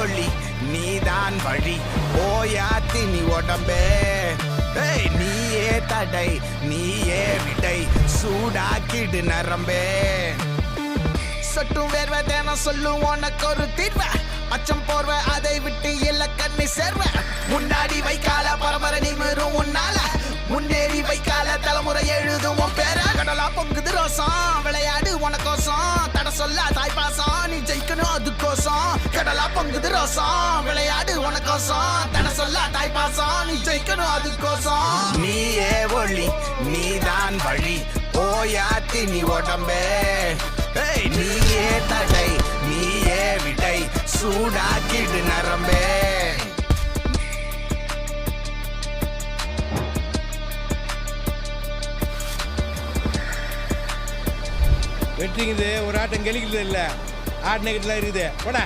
ஒளி நீதான் வழி. ஓயாத்தி நீ உடம்பே. நீயே தடை நீயே விடை. சூடாக்கிடு நரம்பே. சட்டும் வேர்வை தேனம் சொல்லும் உனக்கு ஒரு தீர்வ. அச்சம் போர்வ அதை விட்டு இல்ல கண்ணி சேர்வ. முன்னாடி வைக்கால பரம்பரை நிமிரும் உன்னால. முன்னேறி வைக்கால தலைமுறை எழுதும் பேர. கடலா பொங்குது ரோசம் விளையாடு உனக்கோசம். தட சொல்லாத பொங்குது ரோசம் விளையாடு உனக்கோசம் தட சொல்ல தாய் பாசம் நீ ஜெயிக்கணும் அதுக்கோசம் நீயே ஒளி நீதான் வழி. ஓயாத்தி நீ உடம்பே. நீயே தடை நீயே விடை. சூடாக்கிடு நரம்பே. வெட்டிங்குது ஒரு ஆட்டம் கெளிக்கிறது இல்லை? ஆட்டினக்கிட்டுலாம் இருக்குது. போடா.